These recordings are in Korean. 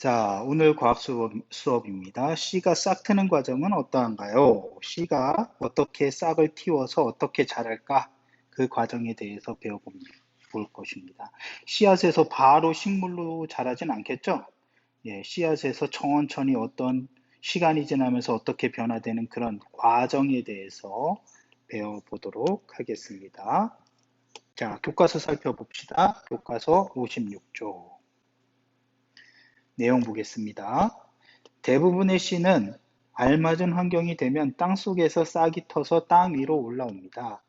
자, 오늘 과학 수업, 수업입니다. 씨가 싹 트는 과정은 어떠한가요? 씨가 어떻게 싹을 틔워서 어떻게 자랄까? 그 과정에 대해서 배워볼 것입니다. 씨앗에서 바로 식물로 자라진 않겠죠? 예, 씨앗에서 천천히 어떤 시간이 지나면서 어떻게 변화되는 그런 과정에 대해서 배워보도록 하겠습니다. 자, 교과서 살펴봅시다. 교과서 56조. 내용 보겠습니다. 대부분의 씨는 알맞은 환경이 되면 땅 속에서 싹이 터서 땅 위로 올라옵니다.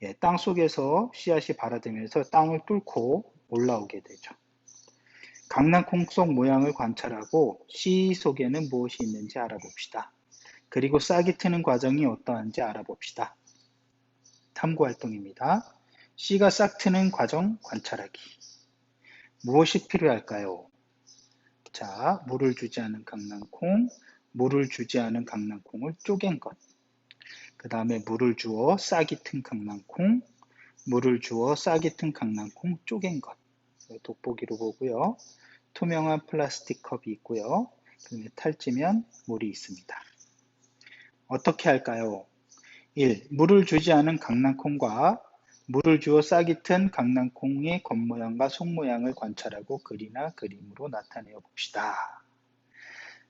예, 땅 속에서 씨앗이 발아들면서 땅을 뚫고 올라오게 되죠. 강낭콩 속 모양을 관찰하고 씨 속에는 무엇이 있는지 알아봅시다. 그리고 싹이 트는 과정이 어떠한지 알아봅시다. 탐구 활동입니다. 씨가 싹 트는 과정 관찰하기. 무엇이 필요할까요? 자, 물을 주지 않은 강낭콩, 물을 주지 않은 강낭콩을 쪼갠 것. 그 다음에 물을 주어 싹이 튼 강낭콩, 물을 주어 싹이 튼 강낭콩 쪼갠 것. 돋보기로 보고요. 투명한 플라스틱 컵이 있고요. 그 다음에 탈지면 물이 있습니다. 어떻게 할까요? 1. 물을 주지 않은 강낭콩과 물을 주어 싹이 튼 강낭콩의 겉모양과 속모양을 관찰하고 글이나 그림으로 나타내어 봅시다.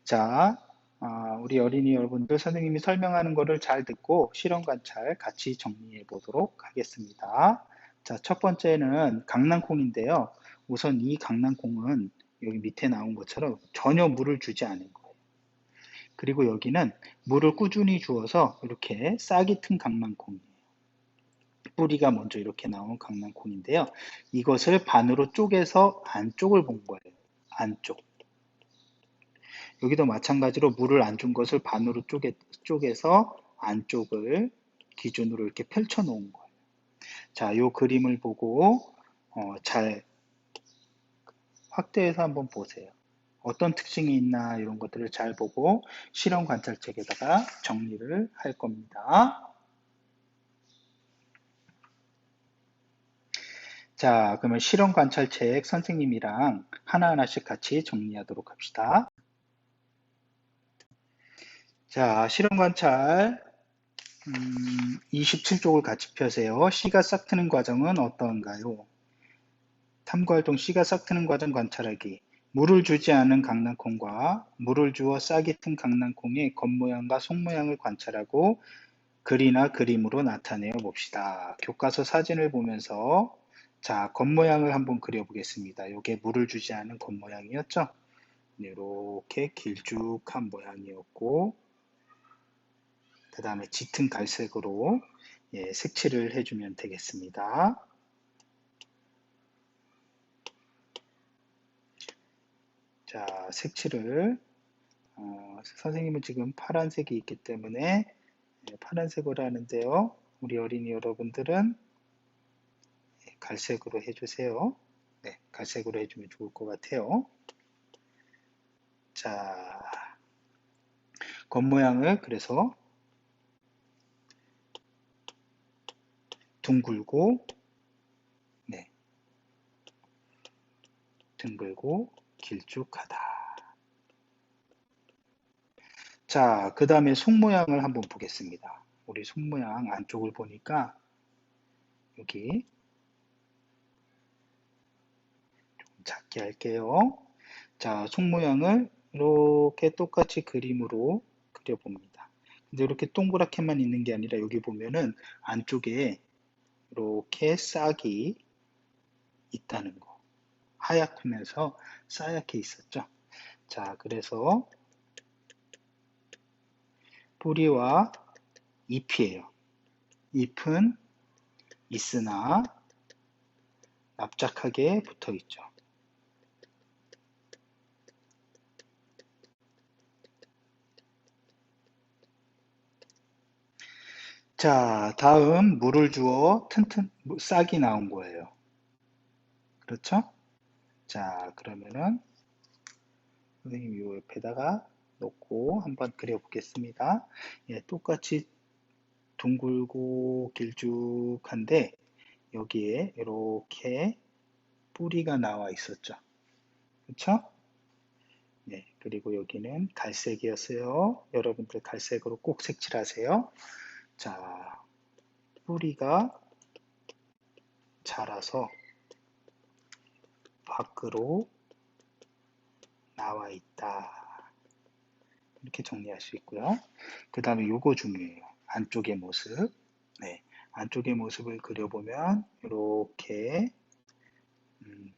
자, 아, 우리 어린이 여러분들 선생님이 설명하는 것을 잘 듣고 실험 관찰 같이 정리해 보도록 하겠습니다. 자, 첫 번째는 강낭콩인데요. 우선 이 강낭콩은 여기 밑에 나온 것처럼 전혀 물을 주지 않은 거예요. 그리고 여기는 물을 꾸준히 주어서 이렇게 싹이 튼 강낭콩이에요. 뿌리가 먼저 이렇게 나온 강낭콩인데요. 이것을 반으로 쪼개서 안쪽을 본 거예요. 안쪽. 여기도 마찬가지로 물을 안 준 것을 반으로 쪼개, 쪼개서 안쪽을 기준으로 이렇게 펼쳐 놓은 거예요. 자, 이 그림을 보고 어, 잘 확대해서 한번 보세요. 어떤 특징이 있나 이런 것들을 잘 보고 실험 관찰책에다가 정리를 할 겁니다. 자, 그러면 실험 관찰책 선생님이랑 하나하나씩 같이 정리하도록 합시다. 자, 실험 관찰 음, 27쪽을 같이 펴세요. 씨가 싹 트는 과정은 어떠한가요? 탐구활동 씨가 싹 트는 과정 관찰하기. 물을 주지 않은 강낭콩과 물을 주어 싹이 튼 강낭콩의 겉모양과 속모양을 관찰하고 글이나 그림으로 나타내어 봅시다. 교과서 사진을 보면서 자, 겉모양을 한번 그려보겠습니다. 이게 물을 주지 않은 겉모양이었죠? 이렇게 길쭉한 모양이었고 그 다음에 짙은 갈색으로 예, 색칠을 해주면 되겠습니다. 자, 색칠을 어, 선생님은 지금 파란색이 있기 때문에 예, 파란색으로 하는데요. 우리 어린이 여러분들은 갈색으로 해주세요. 네, 갈색으로 해주면 좋을 것 같아요. 자, 겉모양을 그래서 둥글고, 네, 둥글고 길쭉하다. 자, 그 다음에 속모양을 한번 보겠습니다. 우리 속모양 안쪽을 보니까 여기 작게 할게요. 자, 속 모양을 이렇게 똑같이 그림으로 그려봅니다. 근데 이렇게 동그랗게만 있는 게 아니라 여기 보면은 안쪽에 이렇게 싹이 있다는 거. 하얗면서 싸얗게 있었죠. 자, 그래서 뿌리와 잎이에요. 잎은 있으나 납작하게 붙어 있죠. 자, 다음 물을 주어 튼튼 싹이 나온 거예요. 그렇죠? 자, 그러면은 선생님 이 옆에다가 놓고 한번 그려보겠습니다. 예, 똑같이 둥글고 길쭉한데 여기에 이렇게 뿌리가 나와 있었죠. 그렇죠? 네, 그리고 여기는 갈색이었어요. 여러분들 갈색으로 꼭 색칠하세요. 자, 뿌리가 자라서 밖으로 나와 있다. 이렇게 정리할 수 있고요. 그 다음에 요거 중요해요. 안쪽의 모습. 네, 안쪽의 모습을 그려보면 이렇게 음,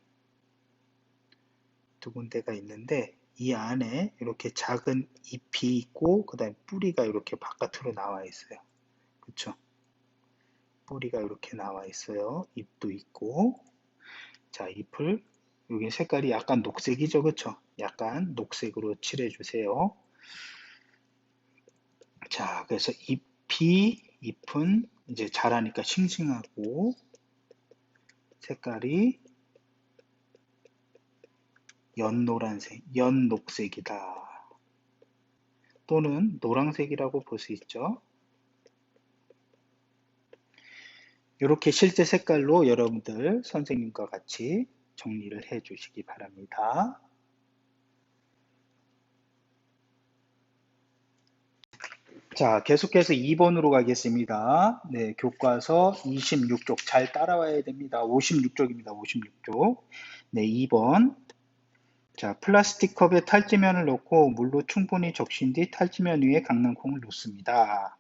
두 군데가 있는데 이 안에 이렇게 작은 잎이 있고 그 다음에 뿌리가 이렇게 바깥으로 나와 있어요. 그쵸? 뿌리가 이렇게 나와 있어요. 잎도 있고 자 잎을 여기 색깔이 약간 녹색이죠 그쵸? 약간 녹색으로 칠해 주세요. 자 그래서 잎이 잎은 이제 자라니까 싱싱하고 색깔이 연노란색, 연녹색이다. 또는 노란색이라고 볼 수 있죠. 이렇게 실제 색깔로 여러분들 선생님과 같이 정리를 해 주시기 바랍니다. 자, 계속해서 2번으로 가겠습니다. 네, 교과서 26쪽 잘 따라와야 됩니다. 56쪽입니다. 56쪽. 네, 2번. 자, 플라스틱 컵에 탈지면을 넣고 물로 충분히 적신 뒤 탈지면 위에 강낭콩을 놓습니다.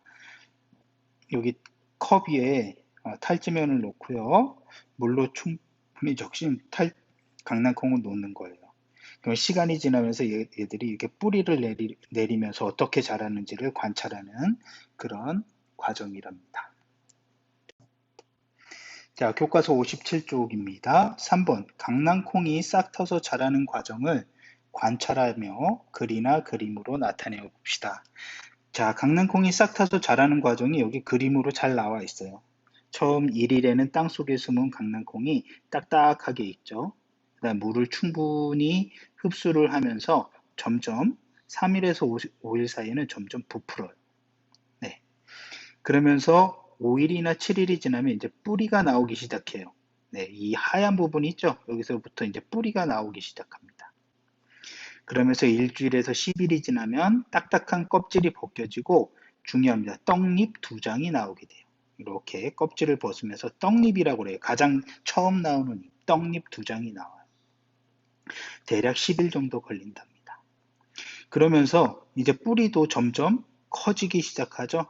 여기 컵 위에 어, 탈지면을 놓고요. 물로 충분히 적신 탈 강낭콩을 놓는 거예요. 그럼 시간이 지나면서 얘, 들이 이렇게 뿌리를 내리, 내리면서 어떻게 자라는지를 관찰하는 그런 과정이랍니다. 자, 교과서 57쪽입니다. 3번 강낭콩이 싹 터서 자라는 과정을 관찰하며 글이나 그림으로 나타내어 봅시다. 자, 강낭콩이 싹 터서 자라는 과정이 여기 그림으로 잘 나와 있어요. 처음 1일에는 땅속에 숨은 강낭콩이 딱딱하게 있죠. 그다음 물을 충분히 흡수를 하면서 점점 3일에서 5일 사이에는 점점 부풀어요. 네. 그러면서 5일이나 7일이 지나면 이제 뿌리가 나오기 시작해요. 네, 이 하얀 부분이 있죠. 여기서부터 이제 뿌리가 나오기 시작합니다. 그러면서 일주일에서 10일이 지나면 딱딱한 껍질이 벗겨지고 중요합니다. 떡잎 두 장이 나오게 돼요. 이렇게 껍질을 벗으면서 떡잎이라고 그래요. 가장 처음 나오는 떡잎 두 장이 나와요. 대략 10일 정도 걸린답니다. 그러면서 이제 뿌리도 점점 커지기 시작하죠.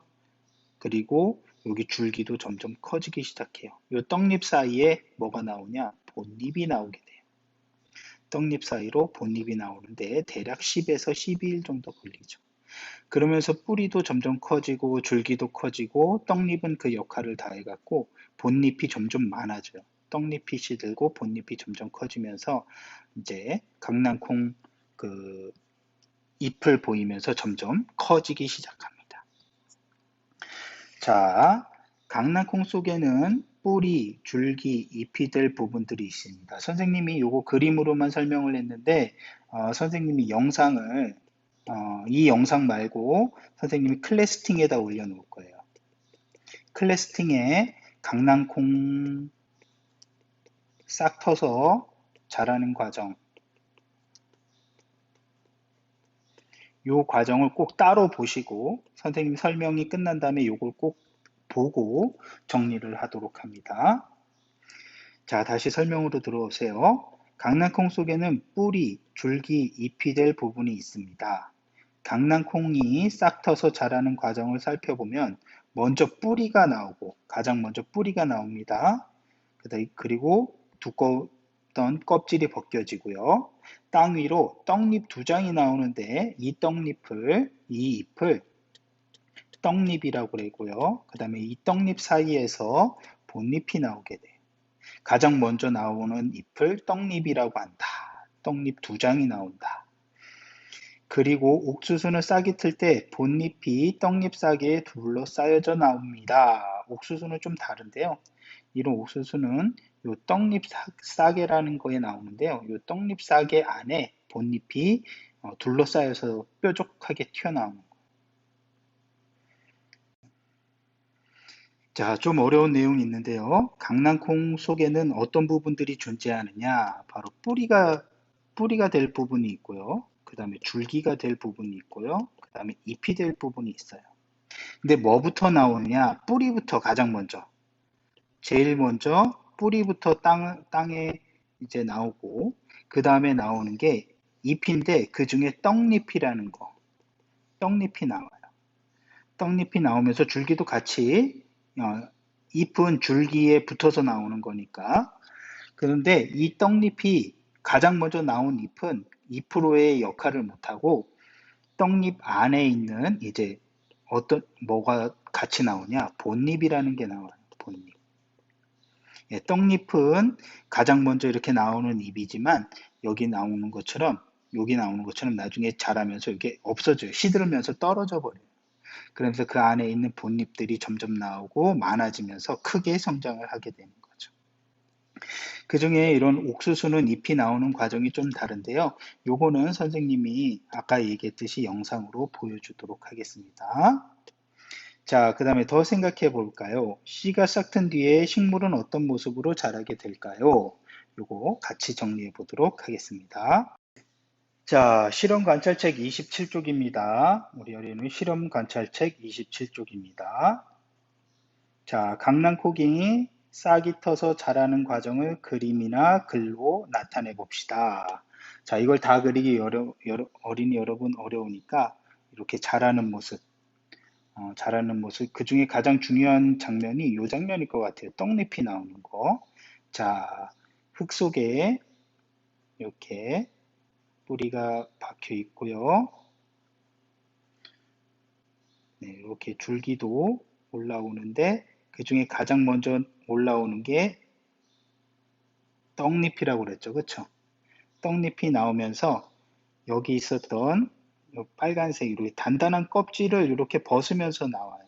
그리고 여기 줄기도 점점 커지기 시작해요. 이 떡잎 사이에 뭐가 나오냐? 본잎이 나오게 돼요. 떡잎 사이로 본잎이 나오는데 대략 10에서 12일 정도 걸리죠. 그러면서 뿌리도 점점 커지고 줄기도 커지고 떡잎은 그 역할을 다 해갖고 본잎이 점점 많아져요. 떡잎이 시들고 본잎이 점점 커지면서 이제 강낭콩 그 잎을 보이면서 점점 커지기 시작합니다. 자, 강낭콩 속에는 뿌리, 줄기, 잎이 될 부분들이 있습니다. 선생님이 요거 그림으로만 설명을 했는데 어, 선생님이 영상을 어, 이 영상 말고 선생님이 클래스팅에다 올려놓을 거예요. 클래스팅에 강낭콩 싹 터서 자라는 과정 이 과정을 꼭 따로 보시고 선생님 설명이 끝난 다음에 이걸 꼭 보고 정리를 하도록 합니다. 자 다시 설명으로 들어오세요. 강낭콩 속에는 뿌리, 줄기, 잎이 될 부분이 있습니다. 강낭콩이 싹 터서 자라는 과정을 살펴보면 먼저 뿌리가 나오고 가장 먼저 뿌리가 나옵니다. 그리고 두꺼웠던 껍질이 벗겨지고요. 땅 위로 떡잎 두 장이 나오는데 이 떡잎을 이 잎을 떡잎이라고 그러고요. 그 다음에 이 떡잎 사이에서 본잎이 나오게 돼요. 가장 먼저 나오는 잎을 떡잎이라고 한다. 떡잎 두 장이 나온다. 그리고 옥수수는 싹이 틀 때 본잎이 떡잎 싹에 둘러싸여져 나옵니다. 옥수수는 좀 다른데요. 이런 옥수수는 요 떡잎 싸개라는 거에 나오는데요. 요 떡잎 싸개 안에 본잎이 어, 둘러싸여서 뾰족하게 튀어나오는 거예요. 자, 좀 어려운 내용이 있는데요. 강낭콩 속에는 어떤 부분들이 존재하느냐? 바로 뿌리가 뿌리가 될 부분이 있고요. 그 다음에 줄기가 될 부분이 있고요. 그 다음에 잎이 될 부분이 있어요. 근데 뭐부터 나오느냐? 뿌리부터 가장 먼저. 제일 먼저 뿌리부터 땅, 땅에 이제 나오고, 그 다음에 나오는 게 잎인데 그 중에 떡잎이라는 거. 떡잎이 나와요. 떡잎이 나오면서 줄기도 같이, 어, 잎은 줄기에 붙어서 나오는 거니까. 그런데 이 떡잎이 가장 먼저 나온 잎은 잎으로의 역할을 못하고 떡잎 안에 있는 이제 어떤 뭐가 같이 나오냐? 본잎이라는 게 나와요 본잎. 예, 떡잎은 가장 먼저 이렇게 나오는 잎이지만 여기 나오는 것처럼 여기 나오는 것처럼 나중에 자라면서 이게 없어져요. 시들으면서 떨어져 버려요. 그러면서 그 안에 있는 본잎들이 점점 나오고 많아지면서 크게 성장을 하게 되는 거죠 그 중에 이런 옥수수는 잎이 나오는 과정이 좀 다른데요. 요거는 선생님이 아까 얘기했듯이 영상으로 보여주도록 하겠습니다. 자, 그 다음에 더 생각해 볼까요? 씨가 싹튼 뒤에 식물은 어떤 모습으로 자라게 될까요? 요거 같이 정리해 보도록 하겠습니다. 자, 실험 관찰책 27쪽입니다. 우리 어린이 실험 관찰책 27쪽입니다. 자, 강낭코깅이 싹이 터서 자라는 과정을 그림이나 글로 나타내 봅시다. 자, 이걸 다 그리기 어려, 여러, 어린이 여러분 어려우니까 이렇게 자라는 모습, 어, 자라는 모습, 그 중에 가장 중요한 장면이 이 장면일 것 같아요. 떡잎이 나오는 거. 자, 흙 속에 이렇게 뿌리가 박혀 있고요. 네, 이렇게 줄기도 올라오는데 그 중에 가장 먼저 올라오는 게 떡잎이라고 그랬죠. 그쵸? 떡잎이 나오면서 여기 있었던 빨간색 이렇게 단단한 껍질을 이렇게 벗으면서 나와요.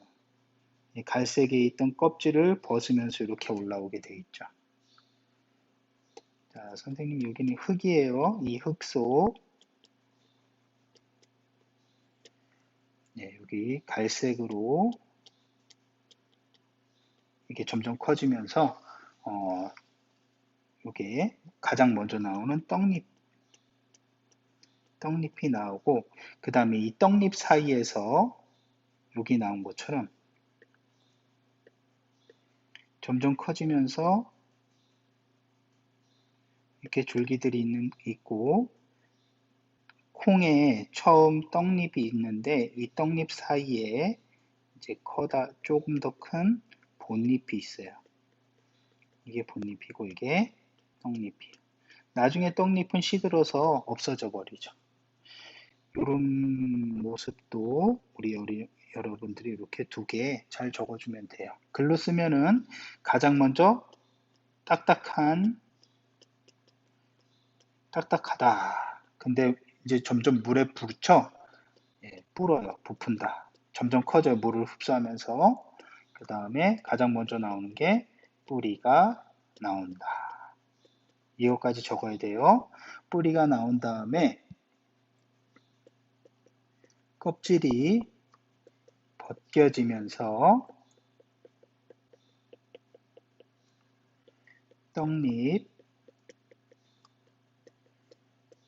갈색에 있던 껍질을 벗으면서 이렇게 올라오게 돼 있죠. 자, 선생님 여기는 흙이에요. 이 흙 속. 네, 여기 갈색으로 이게 점점 커지면서 어, 이게 가장 먼저 나오는 떡잎 떡잎이 나오고 그 다음에 이 떡잎 사이에서 여기 나온 것처럼 점점 커지면서 이렇게 줄기들이 있는, 있고 콩에 처음 떡잎이 있는데 이 떡잎 사이에 이제 커다 조금 더 큰 본잎이 있어요. 이게 본잎이고 이게 떡잎이에요. 나중에 떡잎은 시들어서 없어져 버리죠. 이런 모습도 우리 우리 여러분들이 이렇게 두 개 잘 적어주면 돼요. 글로 쓰면은 가장 먼저 딱딱한 딱딱하다. 근데 이제 점점 물에 붙여 예, 불어요. 부푼다. 점점 커져요. 물을 흡수하면서 그 다음에 가장 먼저 나오는 게 뿌리가 나온다. 이거까지 적어야 돼요. 뿌리가 나온 다음에 껍질이 벗겨지면서 떡잎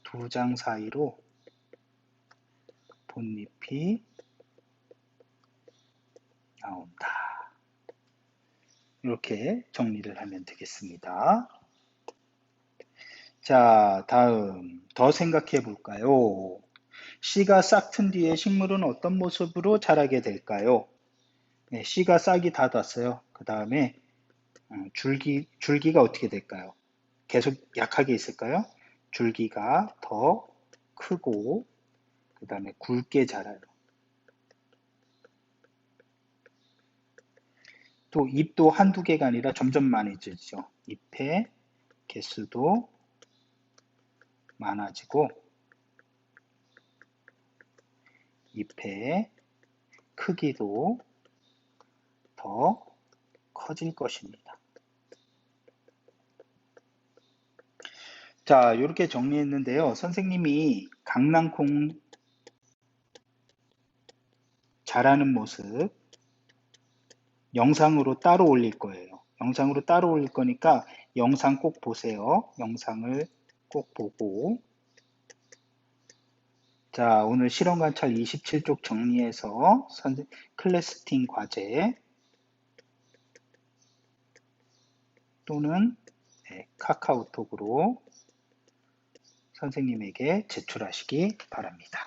두 장 사이로 본잎이 나온다. 이렇게 정리를 하면 되겠습니다. 자, 다음 더 생각해 볼까요? 씨가 싹튼 뒤에 식물은 어떤 모습으로 자라게 될까요? 네, 씨가 싹이 다 닿았어요. 그 다음에 어, 줄기, 줄기가 어떻게 될까요? 계속 약하게 있을까요? 줄기가 더 크고 그 다음에 굵게 자라요. 또 잎도 한두 개가 아니라 점점 많아지죠. 잎의 개수도 많아지고 잎의 크기도 더 커질 것입니다. 자, 이렇게 정리했는데요. 선생님이 강낭콩 자라는 모습 영상으로 따로 올릴 거예요. 영상으로 따로 올릴 거니까 영상 꼭 보세요. 영상을 꼭 보고 자, 오늘 실험 관찰 27쪽 정리해서 선, 클래스팅 과제 또는 네, 카카오톡으로 선생님에게 제출하시기 바랍니다.